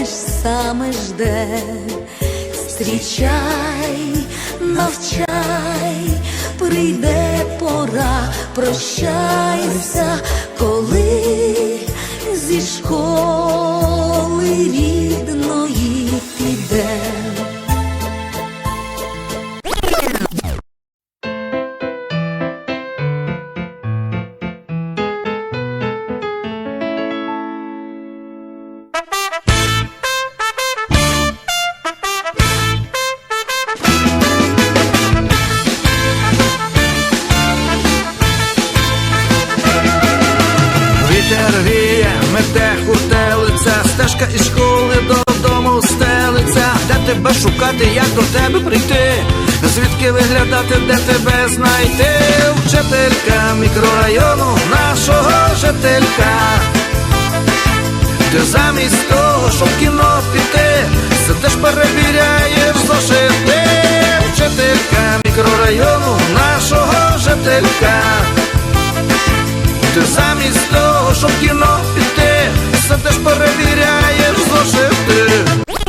його те ж саме жде. Зустрічай, навчай, прийде пора, прощайся, коли зі школи Віє, мете хуртелиця, стежка із школи додому стелиться, де тебе шукати, як до тебе прийти, звідки виглядати, де тебе знайти, вчителька мікрорайону нашого жителька. Ти замість того, щоб кіно піти, сидиш перевіряєш зошити, вчителька мікрорайону нашого жителька. Ти замість того, щоб кіно піти, сидиш перевіряєш зошити.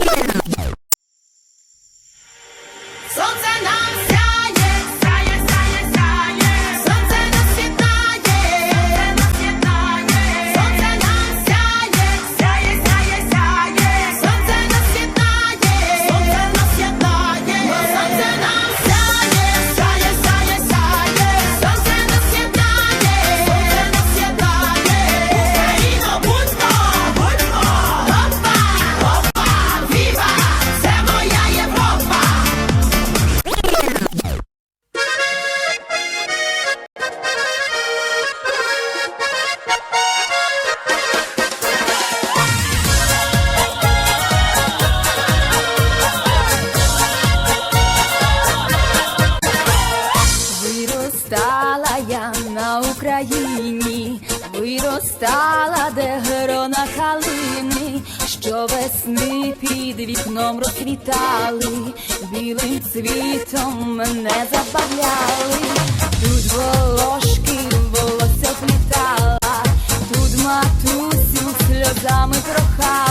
Виростала, де грона калини, що весни під вікном розквітали, білим цвітом мене забавляли, тут волошки волосся плітала, тут матусю сльозами прохала,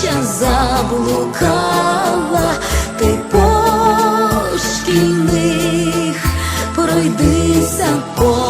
ще заблукала, ти по шкільних пройдися по.